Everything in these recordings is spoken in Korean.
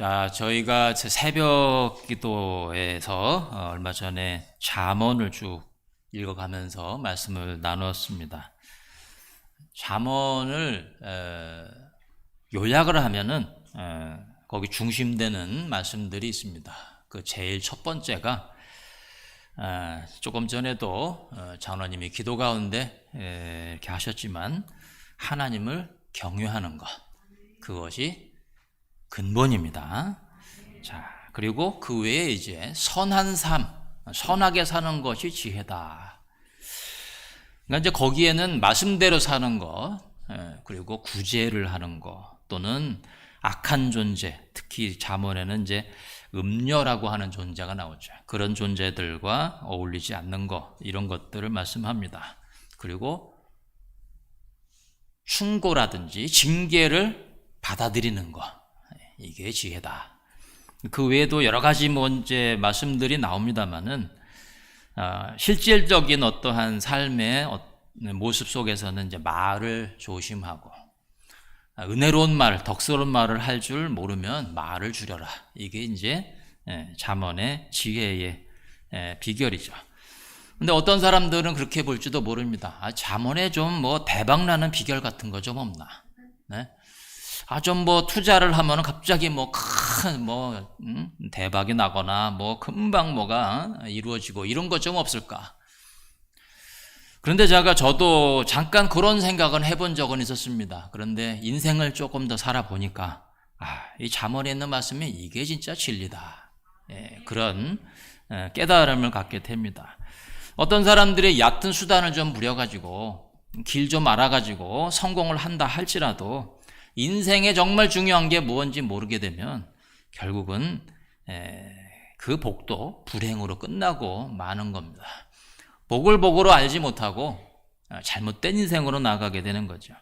자, 저희가 제 새벽 기도에서 어, 얼마 전에 잠언을 쭉 읽어가면서 말씀을 나누었습니다. 잠언을 에, 요약을 하면은 에, 거기 중심되는 말씀들이 있습니다. 그 제일 첫 번째가 에, 조금 전에도 어, 장로님이 기도 가운데 에, 이렇게 하셨지만 하나님을 경외하는 것 그것이 근본입니다. 자, 그리고 그 외에 이제 선한 삶, 선하게 사는 것이 지혜다. 그러니까 이제 거기에는 말씀대로 사는 것, 예, 그리고 구제를 하는 것, 또는 악한 존재, 특히 잠언에는 이제 음녀라고 하는 존재가 나오죠. 그런 존재들과 어울리지 않는 것, 이런 것들을 말씀합니다. 그리고 충고라든지 징계를 받아들이는 것, 이게 지혜다. 그 외에도 여러 가지 뭐 이제 말씀들이 나옵니다만은 아, 실질적인 어떠한 삶의 어- 모습 속에서는 이제 말을 조심하고 아, 은혜로운 말, 덕스러운 말을 할 줄 모르면 말을 줄여라. 이게 이제 예, 잠언의 지혜의 예, 비결이죠. 근데 어떤 사람들은 그렇게 볼지도 모릅니다. 아, 잠언에 좀 뭐 대박 나는 비결 같은 거 좀 없나? 네? 아, 좀 뭐 투자를 하면 갑자기 뭐큰뭐 대박이 나거나 뭐 금방 뭐가 이루어지고 이런 것 좀 없을까? 그런데 제가 저도 잠깐 그런 생각은 해본 적은 있었습니다. 그런데 인생을 조금 더 살아보니까 아, 이 잠언에 있는 말씀이 이게 진짜 진리다. 예, 그런 예, 깨달음을 갖게 됩니다. 어떤 사람들이 얕은 수단을 좀 부려가지고 길 좀 알아가지고 성공을 한다 할지라도 인생에 정말 중요한 게 무엇인지 모르게 되면 결국은 에, 그 복도 불행으로 끝나고 마는 겁니다. 복을 복으로 알지 못하고 아, 잘못된 인생으로 나가게 되는 거죠.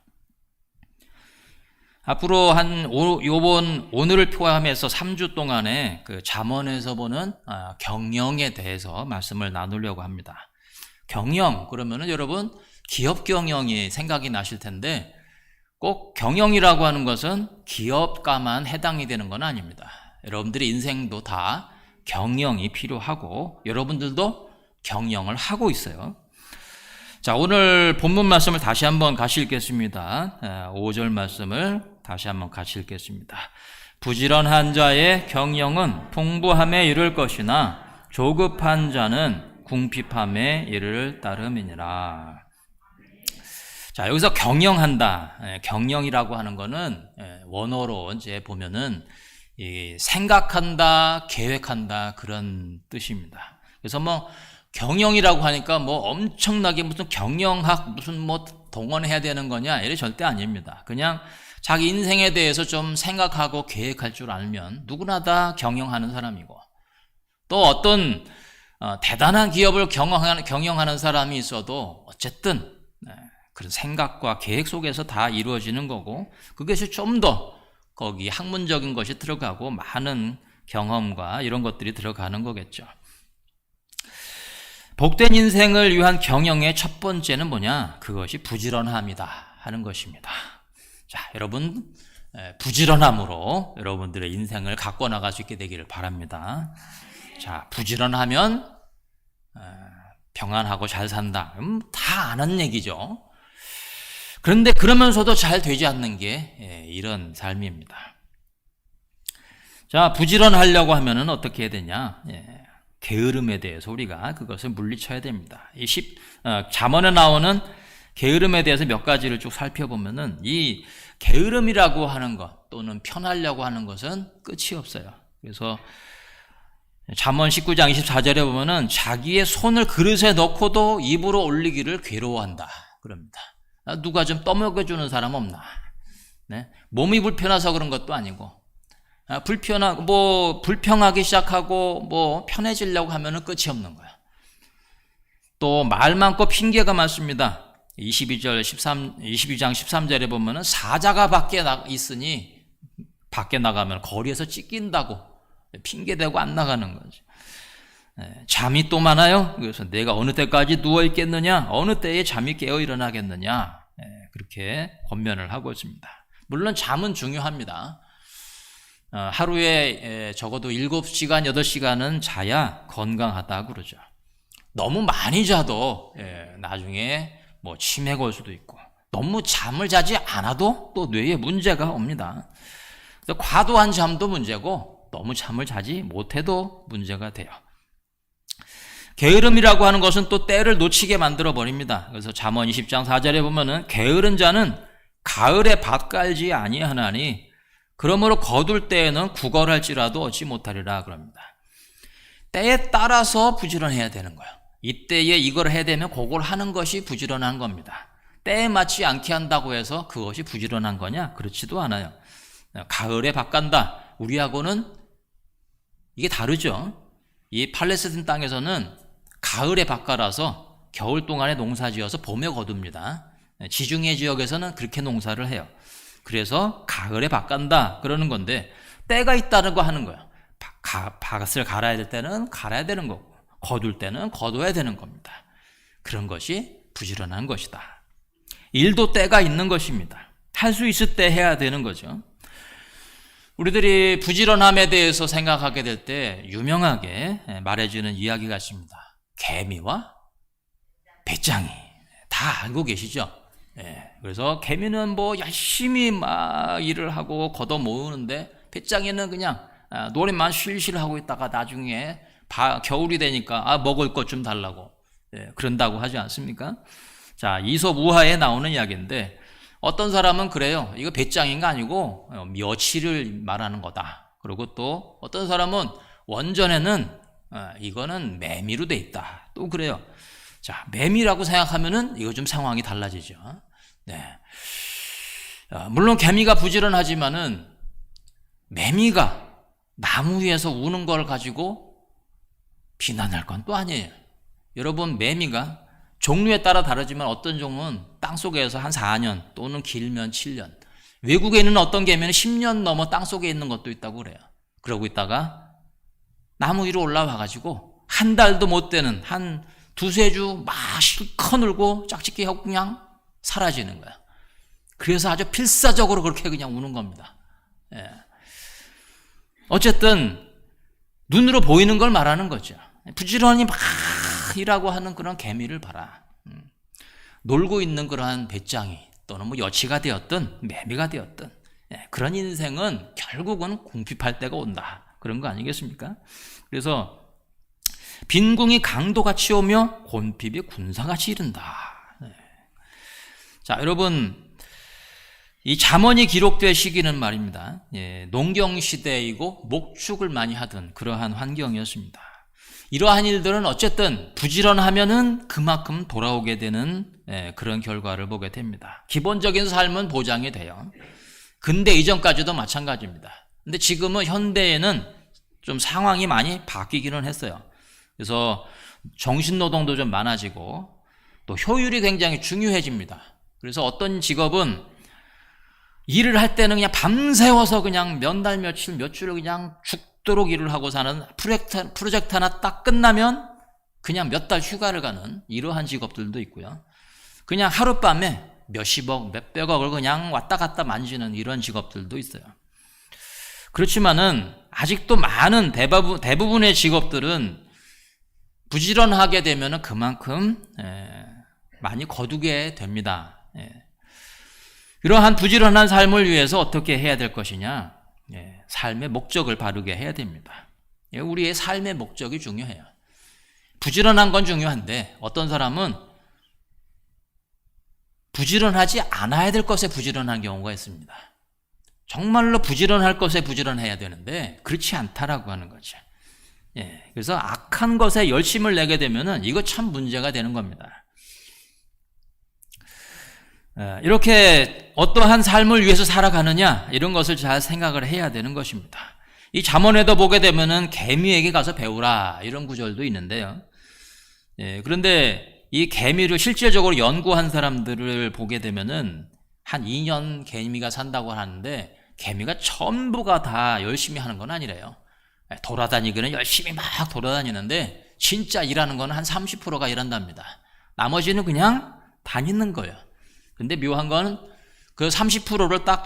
앞으로 한 오, 요번 오늘을 포함해서 3주 동안에 그 잠언에서 보는 아, 경영에 대해서 말씀을 나누려고 합니다. 경영 그러면은 여러분 기업 경영이 생각이 나실 텐데 꼭 경영이라고 하는 것은 기업가만 해당이 되는 건 아닙니다. 여러분들의 인생도 다 경영이 필요하고 여러분들도 경영을 하고 있어요. 자, 오늘 본문 말씀을 다시 한번 같이 읽겠습니다. 5절 말씀을 다시 한번 같이 읽겠습니다. 부지런한 자의 경영은 풍부함에 이를 것이나 조급한 자는 궁핍함에 이를 따름이니라. 자, 여기서 경영한다. 예, 경영이라고 하는 거는 예, 원어로 이제 보면은 생각한다, 계획한다 그런 뜻입니다. 그래서 뭐 경영이라고 하니까 뭐 엄청나게 무슨 경영학 무슨 뭐 동원해야 되는 거냐 이래 절대 아닙니다. 그냥 자기 인생에 대해서 좀 생각하고 계획할 줄 알면 누구나 다 경영하는 사람이고 또 어떤 어, 대단한 기업을 경영하는, 사람이 있어도 어쨌든 네, 그런 생각과 계획 속에서 다 이루어지는 거고 그것이 좀 더 거기 학문적인 것이 들어가고 많은 경험과 이런 것들이 들어가는 거겠죠. 복된 인생을 위한 경영의 첫 번째는 뭐냐? 그것이 부지런함이다 하는 것입니다. 자, 여러분 부지런함으로 여러분들의 인생을 갖고 나갈 수 있게 되기를 바랍니다. 자, 부지런하면 평안하고 잘 산다. 음, 다 아는 얘기죠. 그런데 그러면서도 잘 되지 않는 게 이런 삶입니다. 자, 부지런하려고 하면은 어떻게 해야 되냐? 예, 게으름에 대해서 우리가 그것을 물리쳐야 됩니다. 이 십, 어, 잠언에 나오는 게으름에 대해서 몇 가지를 쭉 살펴보면은 이 게으름이라고 하는 것 또는 편하려고 하는 것은 끝이 없어요. 그래서 잠언 19장 24절에 보면은 자기의 손을 그릇에 넣고도 입으로 올리기를 괴로워한다. 그럽니다. 아, 누가 좀 떠먹여주는 사람 없나? 네? 몸이 불편해서 그런 것도 아니고 아, 불편하 뭐 불평하기 시작하고 뭐 편해지려고 하면은 끝이 없는 거야. 또 말 많고 핑계가 많습니다. 22절 13 22장 13절에 보면은 사자가 밖에 나 있으니 밖에 나가면 거리에서 찢긴다고 핑계 대고 안 나가는 거죠. 네, 잠이 또 많아요. 그래서 내가 어느 때까지 누워 있겠느냐? 어느 때에 잠이 깨어 일어나겠느냐? 네, 그렇게 권면을 하고 있습니다. 물론 잠은 중요합니다. 어, 하루에 에, 적어도 7시간, 8시간은 자야 건강하다 그러죠. 너무 많이 자도 예, 나중에 뭐 치매가 올 수도 있고 너무 잠을 자지 않아도 또 뇌에 문제가 옵니다. 과도한 잠도 문제고 너무 잠을 자지 못해도 문제가 돼요. 게으름이라고 하는 것은 또 때를 놓치게 만들어 버립니다. 그래서 잠언 20장 4절에 보면은 게으른 자는 가을에 밭 깔지 아니하나니 그러므로 거둘 때에는 구걸할지라도 얻지 못하리라 그럽니다. 때에 따라서 부지런해야 되는 거예요. 이때에 이걸 해야 되면 그걸 하는 것이 부지런한 겁니다. 때에 맞지 않게 한다고 해서 그것이 부지런한 거냐? 그렇지도 않아요. 가을에 밭 간다. 우리하고는 이게 다르죠. 이 팔레스틴 땅에서는 가을에 밭 갈아서 겨울 동안에 농사 지어서 봄에 거둡니다. 지중해 지역에서는 그렇게 농사를 해요. 그래서 가을에 밭 간다 그러는 건데 때가 있다는 거 하는 거예요. 가, 밭을 갈아야 될 때는 갈아야 되는 거고 거둘 때는 거둬야 되는 겁니다. 그런 것이 부지런한 것이다. 일도 때가 있는 것입니다. 할 수 있을 때 해야 되는 거죠. 우리들이 부지런함에 대해서 생각하게 될 때 유명하게 말해주는 이야기가 있습니다. 개미와 배짱이 다 알고 계시죠? 예, 그래서 개미는 뭐 열심히 막 일을 하고 걷어 모으는데 배짱이는 그냥 아, 노래만 실실 하고 있다가 나중에 바, 겨울이 되니까 아 먹을 것 좀 달라고 예, 그런다고 하지 않습니까? 자 이솝 우화에 나오는 이야기인데 어떤 사람은 그래요. 이거 배짱인가 아니고 어, 멸치를 말하는 거다. 그리고 또 어떤 사람은 원전에는 어, 이거는 매미로 돼 있다. 또 그래요. 자 매미라고 생각하면은 이거 좀 상황이 달라지죠. 네. 어, 물론 개미가 부지런하지만은 매미가 나무 위에서 우는 걸 가지고 비난할 건 또 아니에요. 여러분 매미가 종류에 따라 다르지만 어떤 종은 땅 속에서 한 4년 또는 길면 7년 외국에 있는 어떤 개미는 10년 넘어 땅 속에 있는 것도 있다고 그래요. 그러고 있다가 나무 위로 올라와 가지고 한 달도 못 되는 한 두세 주 막 실컷 울고 짝짓기 하고 그냥 사라지는 거야. 그래서 아주 필사적으로 그렇게 그냥 우는 겁니다. 예. 어쨌든 눈으로 보이는 걸 말하는 거죠. 부지런히 막 일하고 하는 그런 개미를 봐라. 음. 놀고 있는 그러한 배짱이 또는 뭐 여치가 되었든 매미가 되었든 예, 그런 인생은 결국은 궁핍할 때가 온다. 그런 거 아니겠습니까? 그래서 빈궁이 강도같이 오며 곤핍이 군사같이 이른다. 네. 자, 여러분 이 잠언이 기록된 시기는 말입니다. 예, 농경 시대이고 목축을 많이 하던 그러한 환경이었습니다. 이러한 일들은 어쨌든 부지런하면은 그만큼 돌아오게 되는 예, 그런 결과를 보게 됩니다. 기본적인 삶은 보장이 돼요. 근대 이전까지도 마찬가지입니다. 근데 지금은 현대에는 좀 상황이 많이 바뀌기는 했어요. 그래서 정신노동도 좀 많아지고 또 효율이 굉장히 중요해집니다. 그래서 어떤 직업은 일을 할 때는 그냥 밤새워서 그냥 몇 달 며칠 몇 주를 그냥 죽도록 일을 하고 사는 프로젝트, 프로젝트 하나 딱 끝나면 그냥 몇 달 휴가를 가는 이러한 직업들도 있고요. 그냥 하룻밤에 몇십억, 몇백억을 그냥 왔다 갔다 만지는 이런 직업들도 있어요. 그렇지만은 아직도 많은 대부분, 대부분의 직업들은 부지런하게 되면 그만큼 많이 거두게 됩니다. 예. 이러한 부지런한 삶을 위해서 어떻게 해야 될 것이냐? 예, 삶의 목적을 바르게 해야 됩니다. 예, 우리의 삶의 목적이 중요해요. 부지런한 건 중요한데 어떤 사람은 부지런하지 않아야 될 것에 부지런한 경우가 있습니다. 정말로 부지런할 것에 부지런해야 되는데 그렇지 않다라고 하는 거죠. 예, 그래서 악한 것에 열심을 내게 되면은 이거 참 문제가 되는 겁니다. 예, 이렇게 어떠한 삶을 위해서 살아가느냐 이런 것을 잘 생각을 해야 되는 것입니다. 이 잠언에도 보게 되면은 개미에게 가서 배우라 이런 구절도 있는데요. 예, 그런데 이 개미를 실질적으로 연구한 사람들을 보게 되면은 한 2년 개미가 산다고 하는데 개미가 전부가 다 열심히 하는 건 아니래요. 예, 돌아다니기는 열심히 막 돌아다니는데 진짜 일하는 건 한 30%가 일한답니다. 나머지는 그냥 다니는 거예요. 근데 묘한 건 그 30%를 딱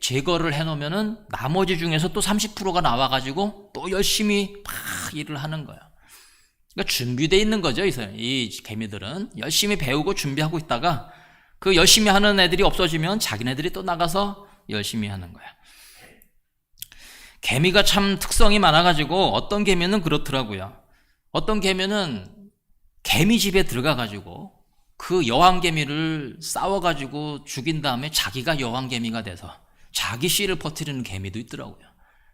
제거를 해놓으면은 나머지 중에서 또 30%가 나와가지고 또 열심히 막 일을 하는 거예요. 그러니까 준비돼 있는 거죠, 이 개미들은 열심히 배우고 준비하고 있다가 그 열심히 하는 애들이 없어지면 자기네들이 또 나가서 열심히 하는 거야. 개미가 참 특성이 많아가지고 어떤 개미는 그렇더라고요. 어떤 개미는 개미 집에 들어가가지고 그 여왕 개미를 싸워가지고 죽인 다음에 자기가 여왕 개미가 돼서 자기 씨를 퍼뜨리는 개미도 있더라고요.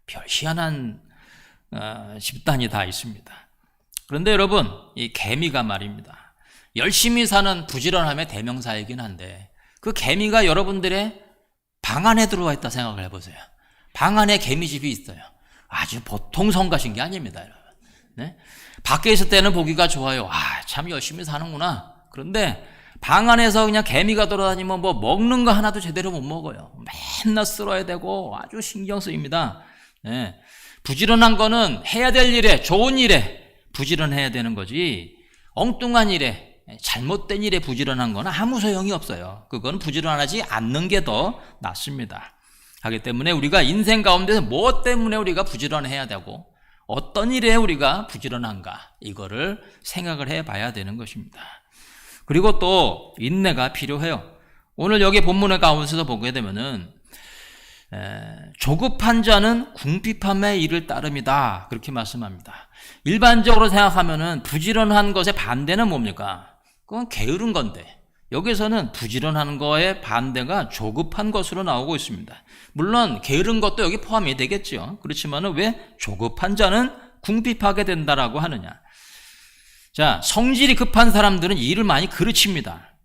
별 희한한 어, 집단이 다 있습니다. 그런데 여러분, 이 개미가 말입니다. 열심히 사는 부지런함의 대명사이긴 한데 그 개미가 여러분들의 방 안에 들어와 있다 생각을 해보세요. 방 안에 개미집이 있어요. 아주 보통 성가신 게 아닙니다, 여러분. 네? 밖에 있을 때는 보기가 좋아요. 아, 참 열심히 사는구나. 그런데 방 안에서 그냥 개미가 돌아다니면 뭐 먹는 거 하나도 제대로 못 먹어요. 맨날 쓸어야 되고 아주 신경 쓰입니다. 네. 부지런한 거는 해야 될 일에, 좋은 일에 부지런해야 되는 거지. 엉뚱한 일에, 잘못된 일에 부지런한 거는 아무 소용이 없어요. 그건 부지런하지 않는 게 더 낫습니다. 하기 때문에 우리가 인생 가운데서 뭐 때문에 우리가 부지런해야 되고 어떤 일에 우리가 부지런한가 이거를 생각을 해 봐야 되는 것입니다. 그리고 또 인내가 필요해요. 오늘 여기 본문의 가운데서 보게 되면은 에, 조급한 자는 궁핍함의 일을 따름이다 그렇게 말씀합니다. 일반적으로 생각하면은 부지런한 것의 반대는 뭡니까? 그건 게으른 건데 여기서는 부지런한 거의 반대가 조급한 것으로 나오고 있습니다. 물론 게으른 것도 여기 포함이 되겠죠. 그렇지만은 왜 조급한 자는 궁핍하게 된다라고 하느냐? 자, 성질이 급한 사람들은 일을 많이 그르칩니다.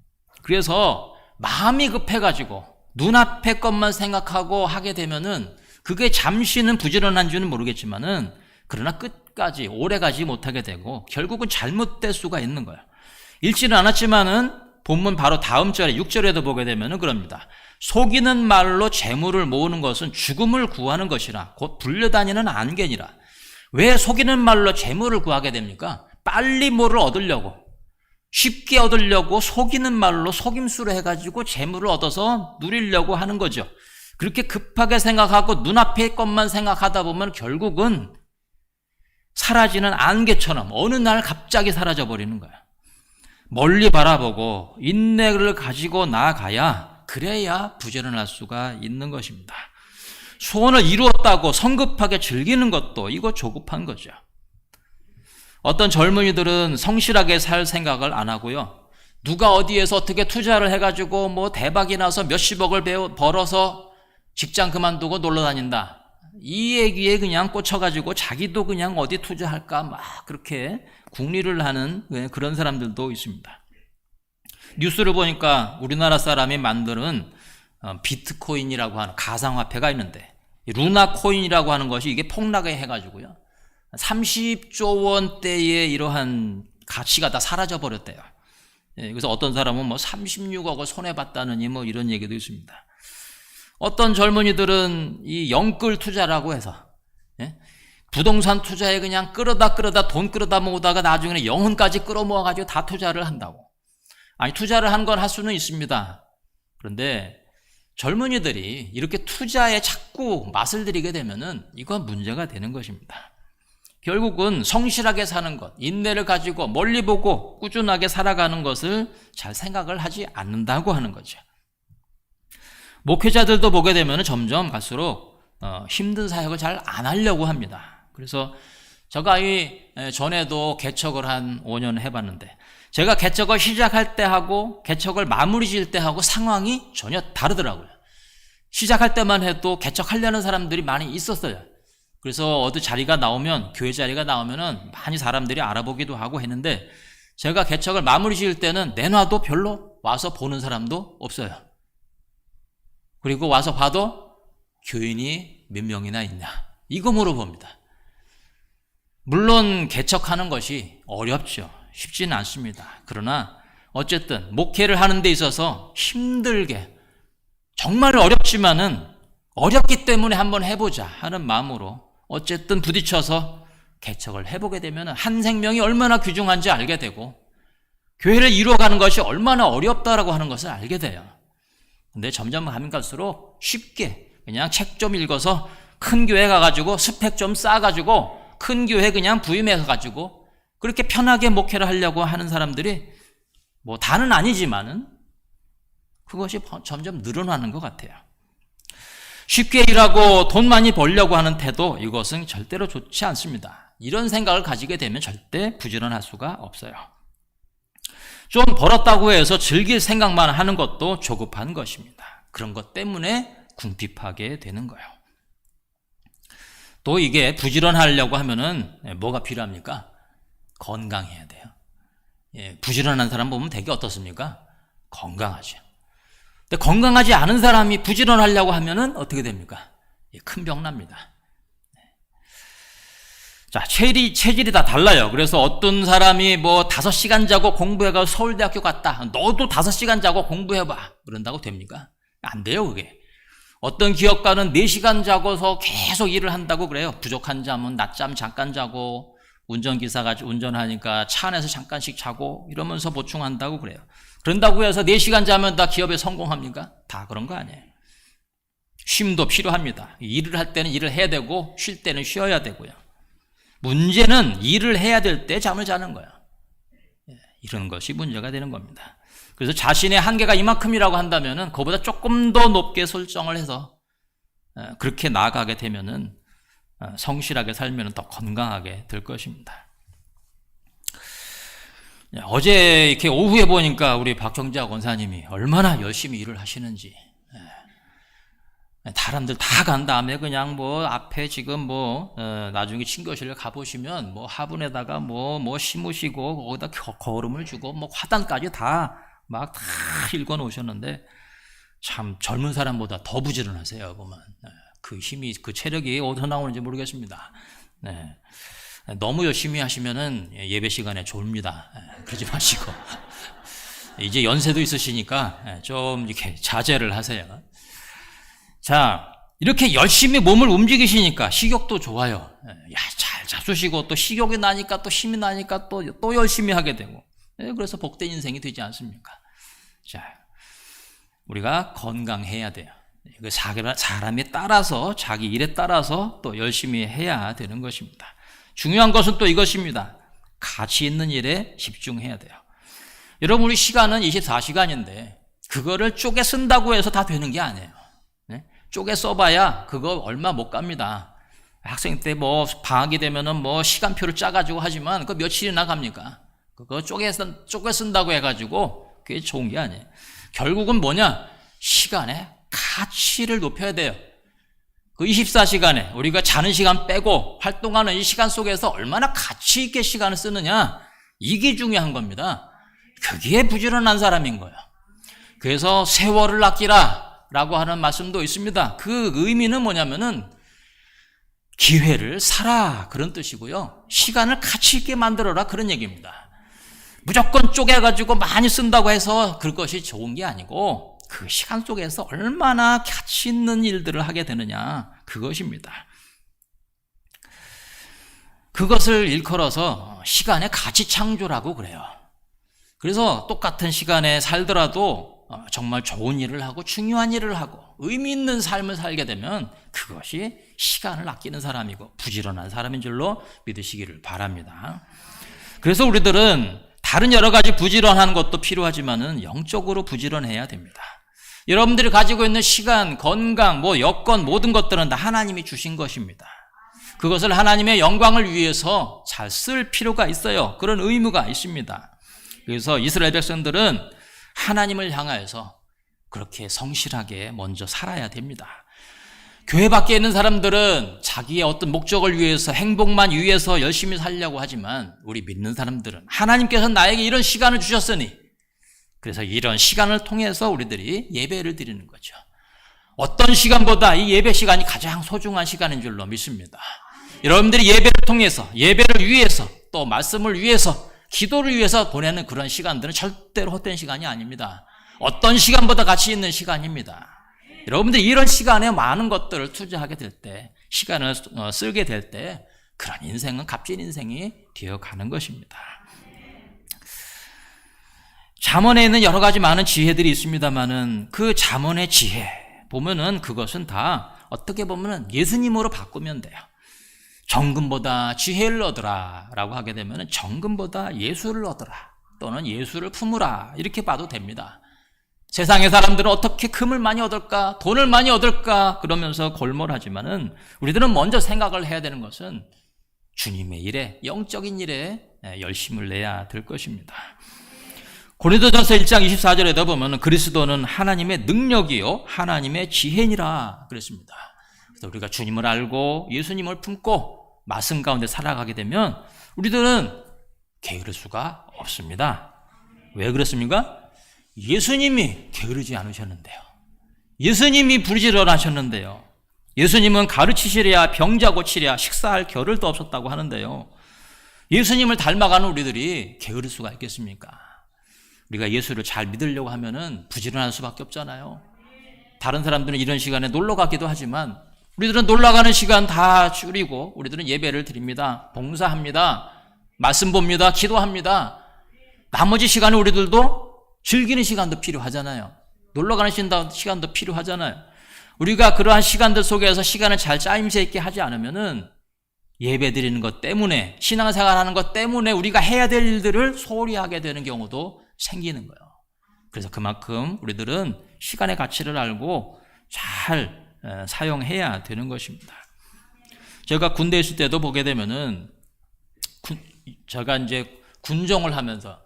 그래서 마음이 급해가지고 눈앞의 것만 생각하고 하게 되면은 그게 잠시는 부지런한 줄은 모르겠지만은 그러나 끝까지 오래 가지 못하게 되고 결국은 잘못될 수가 있는 거예요. 읽지는 않았지만은 본문 바로 다음 절에 6절에도 보게 되면은 그럽니다. 속이는 말로 재물을 모으는 것은 죽음을 구하는 것이라 곧 불려다니는 안개니라. 왜 속이는 말로 재물을 구하게 됩니까? 빨리 뭐를 얻으려고 쉽게 얻으려고 속이는 말로 속임수를 해가지고 재물을 얻어서 누리려고 하는 거죠. 그렇게 급하게 생각하고 눈앞의 것만 생각하다 보면 결국은 사라지는 안개처럼 어느 날 갑자기 사라져 버리는 거야. 멀리 바라보고 인내를 가지고 나아가야 그래야 부지런할 수가 있는 것입니다. 소원을 이루었다고 성급하게 즐기는 것도 이거 조급한 거죠. 어떤 젊은이들은 성실하게 살 생각을 안 하고요. 누가 어디에서 어떻게 투자를 해가지고 뭐 대박이 나서 몇십억을 벌어서 직장 그만두고 놀러 다닌다. 이 얘기에 그냥 꽂혀가지고 자기도 그냥 어디 투자할까 막 그렇게 궁리를 하는 네, 그런 사람들도 있습니다. 뉴스를 보니까 우리나라 사람이 만드는 어, 비트코인이라고 하는 가상화폐가 있는데 루나 코인이라고 하는 것이 이게 폭락을 해가지고요. 30조 원대의 이러한 가치가 다 사라져 버렸대요. 예, 그래서 어떤 사람은 뭐 36억을 손해 봤다느니 뭐 이런 얘기도 있습니다. 어떤 젊은이들은 이 영끌 투자라고 해서 예? 부동산 투자에 그냥 끌어다 끌어다 돈 끌어다 모으다가 나중에는 영혼까지 끌어모아 가지고 다 투자를 한다고. 아니 투자를 한 건 할 수는 있습니다. 그런데 젊은이들이 이렇게 투자에 자꾸 맛을 들이게 되면은 이건 문제가 되는 것입니다. 결국은 성실하게 사는 것, 인내를 가지고 멀리 보고 꾸준하게 살아가는 것을 잘 생각을 하지 않는다고 하는 거죠. 목회자들도 보게 되면 점점 갈수록 어, 힘든 사역을 잘 안 하려고 합니다. 그래서 제가 이 전에도 개척을 한 5년 해봤는데 제가 개척을 시작할 때 하고 개척을 마무리 지을 때 하고 상황이 전혀 다르더라고요. 시작할 때만 해도 개척하려는 사람들이 많이 있었어요. 그래서 어디 자리가 나오면 교회 자리가 나오면은 많이 사람들이 알아보기도 하고 했는데 제가 개척을 마무리 지을 때는 내놔도 별로 와서 보는 사람도 없어요. 그리고 와서 봐도 교인이 몇 명이나 있냐 이거 물어봅니다. 물론 개척하는 것이 어렵죠. 쉽지는 않습니다. 그러나 어쨌든 목회를 하는 데 있어서 힘들게 정말 어렵지만은 어렵기 때문에 한번 해보자 하는 마음으로 어쨌든 부딪혀서 개척을 해보게 되면 한 생명이 얼마나 귀중한지 알게 되고 교회를 이루어가는 것이 얼마나 어렵다라고 하는 것을 알게 돼요. 근데 점점 가면 갈수록 쉽게 그냥 책 좀 읽어서 큰 교회 가가지고 스펙 좀 쌓아가지고 큰 교회 그냥 부임해가지고 그렇게 편하게 목회를 하려고 하는 사람들이 뭐 다는 아니지만은 그것이 점점 늘어나는 것 같아요. 쉽게 일하고 돈 많이 벌려고 하는 태도 이것은 절대로 좋지 않습니다. 이런 생각을 가지게 되면 절대 부지런할 수가 없어요. 좀 벌었다고 해서 즐길 생각만 하는 것도 조급한 것입니다. 그런 것 때문에 궁핍하게 되는 거예요. 또 이게 부지런하려고 하면은 뭐가 필요합니까? 건강해야 돼요. 예, 부지런한 사람 보면 되게 어떻습니까? 건강하죠. 근데 건강하지 않은 사람이 부지런하려고 하면은 어떻게 됩니까? 예, 큰병 납니다. 네. 자, 체질이, 체질이 다 달라요. 그래서 어떤 사람이 뭐 다섯 시간 자고 공부해가 서울대학교 갔다. 너도 다섯 시간 자고 공부해봐. 그런다고 됩니까? 안 돼요, 그게. 어떤 기업가는 4시간 자고서 계속 일을 한다고 그래요. 부족한 잠은 낮잠 잠깐 자고, 운전기사가 운전하니까 차 안에서 잠깐씩 자고, 이러면서 보충한다고 그래요. 그런다고 해서 4시간 자면 다 기업에 성공합니까? 다 그런 거 아니에요. 쉼도 필요합니다. 일을 할 때는 일을 해야 되고, 쉴 때는 쉬어야 되고요. 문제는 일을 해야 될 때 잠을 자는 거야. 예, 이런 것이 문제가 되는 겁니다. 그래서 자신의 한계가 이만큼이라고 한다면은 그보다 조금 더 높게 설정을 해서 예, 그렇게 나아가게 되면은 어, 성실하게 살면 더 건강하게 될 것입니다. 예, 어제 이렇게 오후에 보니까 우리 박정자 권사님이 얼마나 열심히 일을 하시는지 사람들 다 간 다음에 그냥 뭐 앞에 지금 뭐 어, 나중에 친교실에 가보시면 뭐 화분에다가 뭐뭐 뭐 심으시고 거기다 거름을 주고 뭐 화단까지 다 막 다 읽어 놓으셨는데 참 젊은 사람보다 더 부지런하세요 보면 네, 그 힘이 그 체력이 어디서 나오는지 모르겠습니다. 네. 너무 열심히 하시면은 예배 시간에 졸립니다. 네, 그러지 마시고 이제 연세도 있으시니까 네, 좀 이렇게 자제를 하세요. 자, 이렇게 열심히 몸을 움직이시니까 식욕도 좋아요. 예, 야, 잘 잡수시고 또 식욕이 나니까 또 힘이 나니까 또, 또 열심히 하게 되고. 예, 그래서 복된 인생이 되지 않습니까? 자, 우리가 건강해야 돼요. 그 사람에 따라서, 자기 일에 따라서 또 열심히 해야 되는 것입니다. 중요한 것은 또 이것입니다. 가치 있는 일에 집중해야 돼요. 여러분, 우리 시간은 24시간인데, 그거를 쪼개 쓴다고 해서 다 되는 게 아니에요. 쪼개 써봐야 그거 얼마 못 갑니다. 학생 때 뭐 방학이 되면은 뭐 시간표를 짜가지고 하지만 그 며칠이나 갑니까? 그거 쪼개, 쓴, 쪼개 쓴다고 해가지고 그게 좋은 게 아니에요. 결국은 뭐냐? 시간의 가치를 높여야 돼요. 그 24시간에 우리가 자는 시간 빼고 활동하는 이 시간 속에서 얼마나 가치 있게 시간을 쓰느냐? 이게 중요한 겁니다. 그게 부지런한 사람인 거예요. 그래서 세월을 아끼라. 라고 하는 말씀도 있습니다. 그 의미는 뭐냐면은 기회를 사라 그런 뜻이고요. 시간을 가치 있게 만들어라 그런 얘기입니다. 무조건 쪼개가지고 많이 쓴다고 해서 그것이 좋은 게 아니고 그 시간 속에서 얼마나 가치 있는 일들을 하게 되느냐 그것입니다. 그것을 일컬어서 시간의 가치 창조라고 그래요. 그래서 똑같은 시간에 살더라도 어, 정말 좋은 일을 하고 중요한 일을 하고 의미 있는 삶을 살게 되면 그것이 시간을 아끼는 사람이고 부지런한 사람인 줄로 믿으시기를 바랍니다. 그래서 우리들은 다른 여러 가지 부지런한 것도 필요하지만은 영적으로 부지런해야 됩니다. 여러분들이 가지고 있는 시간, 건강, 뭐 여건 모든 것들은 다 하나님이 주신 것입니다. 그것을 하나님의 영광을 위해서 잘 쓸 필요가 있어요. 그런 의무가 있습니다. 그래서 이스라엘 백성들은 하나님을 향하여서 그렇게 성실하게 먼저 살아야 됩니다. 교회 밖에 있는 사람들은 자기의 어떤 목적을 위해서 행복만 위해서 열심히 살려고 하지만 우리 믿는 사람들은 하나님께서 나에게 이런 시간을 주셨으니 그래서 이런 시간을 통해서 우리들이 예배를 드리는 거죠. 어떤 시간보다 이 예배 시간이 가장 소중한 시간인 줄로 믿습니다. 여러분들이 예배를 통해서 예배를 위해서 또 말씀을 위해서 기도를 위해서 보내는 그런 시간들은 절대로 헛된 시간이 아닙니다. 어떤 시간보다 가치 있는 시간입니다. 여러분들 이런 시간에 많은 것들을 투자하게 될 때, 시간을 어, 쓰게 될 때, 그런 인생은 값진 인생이 되어 가는 것입니다. 잠언에 있는 여러 가지 많은 지혜들이 있습니다만은 그 잠언의 지혜 보면은 그것은 다 어떻게 보면 예수님으로 바꾸면 돼요. 정금보다 지혜를 얻으라 라고 하게 되면 정금보다 예수를 얻으라 또는 예수를 품으라 이렇게 봐도 됩니다. 세상의 사람들은 어떻게 금을 많이 얻을까 돈을 많이 얻을까 그러면서 골몰하지만은 우리들은 먼저 생각을 해야 되는 것은 주님의 일에 영적인 일에 열심을 내야 될 것입니다. 고린도전서 1장 24절에도 보면 그리스도는 하나님의 능력이요 하나님의 지혜니라 그랬습니다. 그래서 우리가 주님을 알고 예수님을 품고 말씀 가운데 살아가게 되면 우리들은 게으를 수가 없습니다. 왜 그렇습니까? 예수님이 게으르지 않으셨는데요. 예수님이 부지런하셨는데요. 예수님은 가르치시랴 병자 고치랴 식사할 겨를도 없었다고 하는데요. 예수님을 닮아가는 우리들이 게으를 수가 있겠습니까? 우리가 예수를 잘 믿으려고 하면은 부지런할 수밖에 없잖아요. 다른 사람들은 이런 시간에 놀러 가기도 하지만 우리들은 놀러 가는 시간 다 줄이고 우리들은 예배를 드립니다. 봉사합니다. 말씀 봅니다. 기도합니다. 나머지 시간에 우리들도 즐기는 시간도 필요하잖아요. 놀러 가는 시간도 필요하잖아요. 우리가 그러한 시간들 속에서 시간을 잘 짜임새 있게 하지 않으면은 예배 드리는 것 때문에 신앙생활 하는 것 때문에 우리가 해야 될 일들을 소홀히 하게 되는 경우도 생기는 거예요. 그래서 그만큼 우리들은 시간의 가치를 알고 잘 사용해야 되는 것입니다. 제가 군대 있을 때도 보게 되면은 제가 이제 군종을 하면서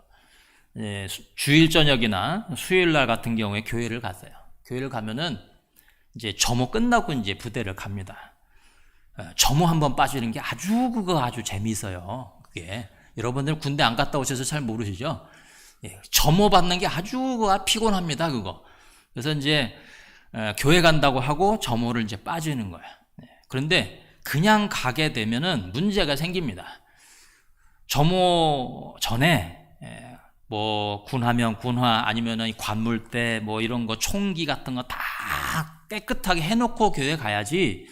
주일 저녁이나 수요일 날 같은 경우에 교회를 갔어요. 교회를 가면은 이제 점호 끝나고 이제 부대를 갑니다. 점호 한 번 빠지는 게 아주 그거 아주 재미있어요. 그게 여러분들 군대 안 갔다 오셔서 잘 모르시죠? 예, 점호 받는 게 아주 피곤합니다. 그거. 그래서 이제 교회 간다고 하고 점호를 이제 빠지는 거예요. 그런데 그냥 가게 되면은 문제가 생깁니다. 점호 전에 뭐 군하면 군화 아니면은 관물대 뭐 이런 거 총기 같은 거 다 깨끗하게 해놓고 교회 가야지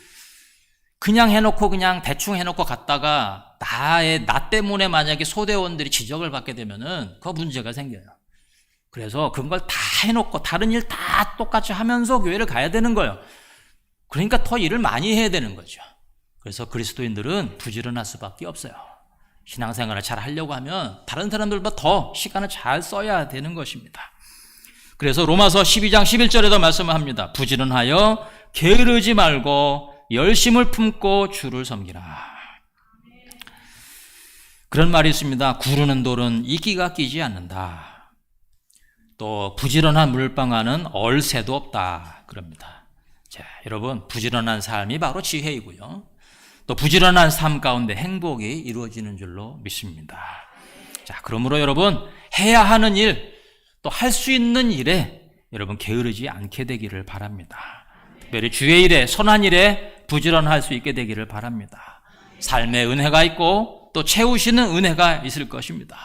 그냥 해놓고 그냥 대충 해놓고 갔다가 나의 나 때문에 만약에 소대원들이 지적을 받게 되면은 그 문제가 생겨요. 그래서 그런 걸 다 해놓고 다른 일 다 똑같이 하면서 교회를 가야 되는 거예요. 그러니까 더 일을 많이 해야 되는 거죠. 그래서 그리스도인들은 부지런할 수밖에 없어요. 신앙생활을 잘 하려고 하면 다른 사람들보다 더 시간을 잘 써야 되는 것입니다. 그래서 로마서 12장 11절에도 말씀을 합니다. 부지런하여 게으르지 말고 열심을 품고 주를 섬기라. 그런 말이 있습니다. 구르는 돌은 이끼가 끼지 않는다. 또 부지런한 물방아는 얼새도 없다. 그럽니다. 자, 여러분 부지런한 삶이 바로 지혜이고요. 또 부지런한 삶 가운데 행복이 이루어지는 줄로 믿습니다. 자, 그러므로 여러분 해야 하는 일, 또 할 수 있는 일에 여러분 게으르지 않게 되기를 바랍니다. 특별히 주의 일에 선한 일에 부지런할 수 있게 되기를 바랍니다. 삶에 은혜가 있고 또 채우시는 은혜가 있을 것입니다.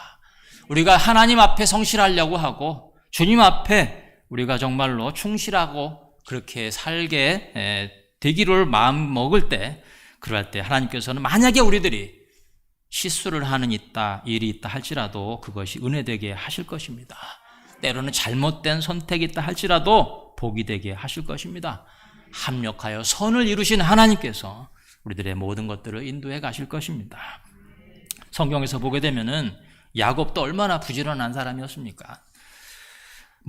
우리가 하나님 앞에 성실하려고 하고 주님 앞에 우리가 정말로 충실하고 그렇게 살게 되기를 마음 먹을 때 그럴 때 하나님께서는 만약에 우리들이 실수를 하는 있다, 일이 있다 할지라도 그것이 은혜 되게 하실 것입니다. 때로는 잘못된 선택이 있다 할지라도 복이 되게 하실 것입니다. 합력하여 선을 이루신 하나님께서 우리들의 모든 것들을 인도해 가실 것입니다. 성경에서 보게 되면은 야곱도 얼마나 부지런한 사람이었습니까?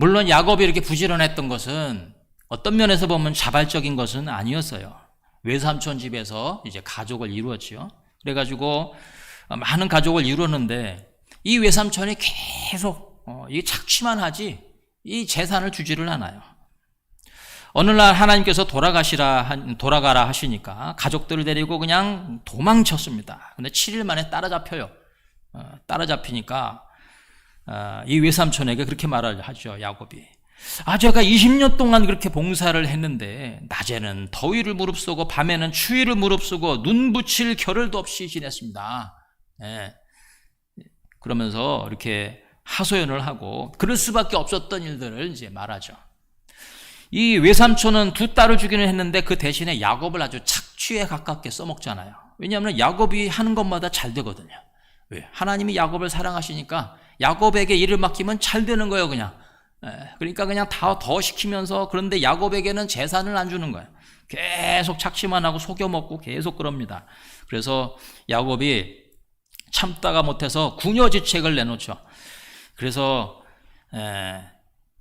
물론 야곱이 이렇게 부지런했던 것은 어떤 면에서 보면 자발적인 것은 아니었어요. 외삼촌 집에서 이제 가족을 이루었지요. 그래가지고 많은 가족을 이루었는데 이 외삼촌이 계속 어, 이 착취만 하지 이 재산을 주지를 않아요. 어느 날 하나님께서 돌아가시라 돌아가라 하시니까 가족들을 데리고 그냥 도망쳤습니다. 근데 7일 만에 따라잡혀요. 어, 따라잡히니까 어, 이 외삼촌에게 그렇게 말을 하죠. 야곱이 아, 제가 20년 동안 그렇게 봉사를 했는데, 낮에는 더위를 무릅쓰고, 밤에는 추위를 무릅쓰고, 눈 붙일 겨를도 없이 지냈습니다. 예. 그러면서 이렇게 하소연을 하고, 그럴 수밖에 없었던 일들을 이제 말하죠. 이 외삼촌은 두 딸을 주기는 했는데, 그 대신에 야곱을 아주 착취에 가깝게 써먹잖아요. 왜냐하면 야곱이 하는 것마다 잘 되거든요. 왜? 하나님이 야곱을 사랑하시니까, 야곱에게 일을 맡기면 잘 되는 거예요, 그냥. 예, 그러니까 그냥 다 더 시키면서 그런데 야곱에게는 재산을 안 주는 거예요. 계속 착취만 하고 속여 먹고 계속 그럽니다. 그래서 야곱이 참다가 못해서 궁여지책을 내놓죠. 그래서 에,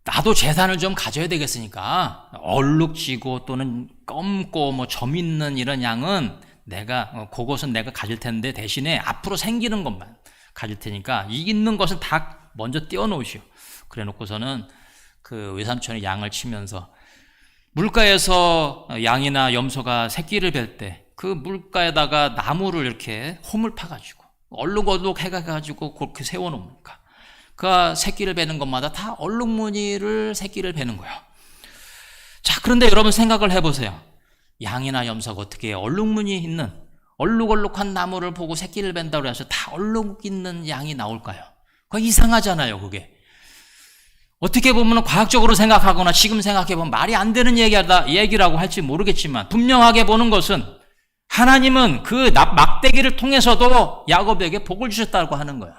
나도 재산을 좀 가져야 되겠으니까 얼룩지고 또는 검고 뭐 점 있는 이런 양은 내가 어, 그것은 내가 가질 텐데 대신에 앞으로 생기는 것만 가질 테니까 이 있는 것은 다 먼저 띄워놓으시오. 그래 놓고서는 그 외삼촌이 양을 치면서 물가에서 양이나 염소가 새끼를 뵐 때 그 물가에다가 나무를 이렇게 홈을 파가지고 얼룩얼룩 해가지고 그렇게 세워놓으니까 그 새끼를 베는 것마다 다 얼룩무늬를 새끼를 베는 거예요. 자, 그런데 여러분 생각을 해보세요. 양이나 염소가 어떻게 얼룩무늬 있는 얼룩얼룩한 나무를 보고 새끼를 벤다고 해서 다 얼룩 있는 양이 나올까요? 그거 이상하잖아요, 그게. 어떻게 보면 과학적으로 생각하거나 지금 생각해보면 말이 안 되는 얘기하다, 얘기라고 할지 모르겠지만 분명하게 보는 것은 하나님은 그 막대기를 통해서도 야곱에게 복을 주셨다고 하는 거야.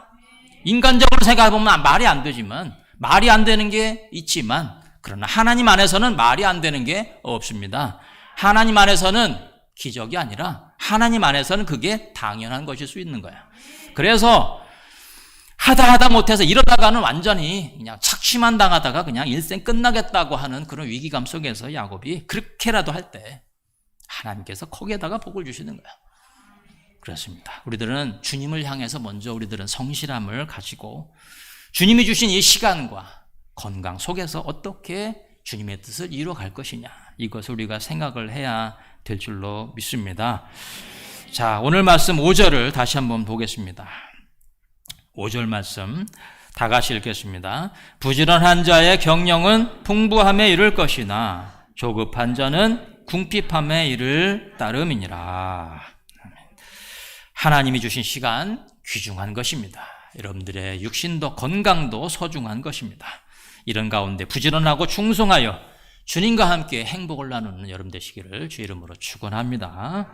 인간적으로 생각해보면 말이 안 되지만 말이 안 되는 게 있지만 그러나 하나님 안에서는 말이 안 되는 게 없습니다. 하나님 안에서는 기적이 아니라 하나님 안에서는 그게 당연한 것일 수 있는 거야. 그래서 하다 하다 못해서 이러다가는 완전히 그냥 착취만 당하다가 그냥 일생 끝나겠다고 하는 그런 위기감 속에서 야곱이 그렇게라도 할 때 하나님께서 거기에다가 복을 주시는 거야. 그렇습니다. 우리들은 주님을 향해서 먼저 우리들은 성실함을 가지고 주님이 주신 이 시간과 건강 속에서 어떻게 주님의 뜻을 이루어갈 것이냐 이것을 우리가 생각을 해야 될 줄로 믿습니다. 자, 오늘 말씀 5절을 다시 한번 보겠습니다. 5절 말씀 다 같이 읽겠습니다. 부지런한 자의 경영은 풍부함에 이를 것이나 조급한 자는 궁핍함에 이를 따름이니라. 하나님이 주신 시간 귀중한 것입니다. 여러분들의 육신도 건강도 소중한 것입니다. 이런 가운데 부지런하고 충성하여 주님과 함께 행복을 나누는 여러분 되시기를 주 이름으로 축원합니다.